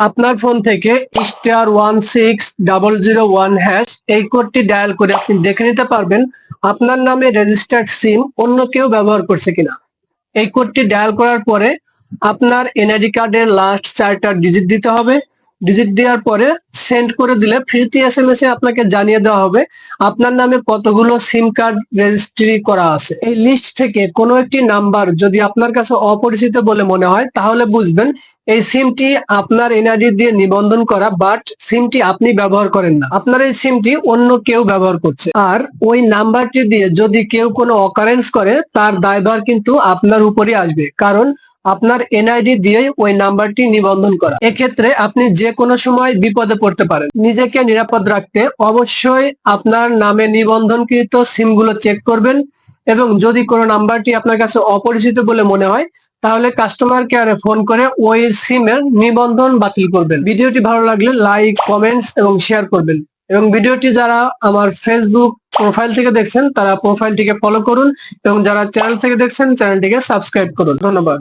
আপনার ফোন থেকে star one six double zero one hash এই কোডটি ডায়াল করে আপনি দেখে নিতে পারবেন আপনার নামে রেজিস্টার্ড সিম অন্য কেউ ব্যবহার করছে কিনা। এই কোডটি ডায়াল করার পরে আপনার এনআইডি কার্ডের লাস্ট চারটা ডিজিট দিতে হবে। ডিজিট দেওয়ার পরে সেন্ড করে দিলে ফ্রিতে এস এম এস এ আপনাকে জানিয়ে দেওয়া হবে আপনার নামে কতগুলো সিম কার্ড রেজিস্ট্রি করা আছে। এই লিস্ট থেকে কোনো একটি নাম্বার যদি আপনার কাছে অপরিচিত বলে মনে হয়, তাহলে বুঝবেন এই সিমটি আপনার এনআইডি দিয়ে নিবন্ধন করা বাট সিমটি আপনি ব্যবহার করেন না। আপনার এই সিমটি অন্য কেউ ব্যবহার করছে। আর ওই নাম্বারটি দিয়ে যদি কেউ কোনো অকারেন্স করে, তার দায়ভার কিন্তু আপনার উপরই আসবে। কারণ আপনার এনআইডি দিয়েই ওই নাম্বারটি নিবন্ধন করা। এক্ষেত্রে আপনি যে কোনো সময় বিপদে পড়তে পারেন। নিজেকে নিরাপদ রাখতে অবশ্যই আপনার নামে নিবন্ধনকৃত সিমগুলো চেক করবেন এবং যদি কোনো নাম্বারটি আপনার কাছে অপরিচিত বলে মনে হয়, তাহলে কাস্টমার কেয়ারে ফোন করে ওই সিমের নিবন্ধন বাতিল করবেন। ভিডিওটি ভালো লাগলে লাইক কমেন্টস এবং শেয়ার করবেন। এবং ভিডিওটি যারা আমার ফেসবুক প্রোফাইল থেকে দেখছেন, তারা প্রোফাইলটিকে ফলো করুন এবং যারা চ্যানেল থেকে দেখছেন চ্যানেলটিকে সাবস্ক্রাইব করুন। ধন্যবাদ।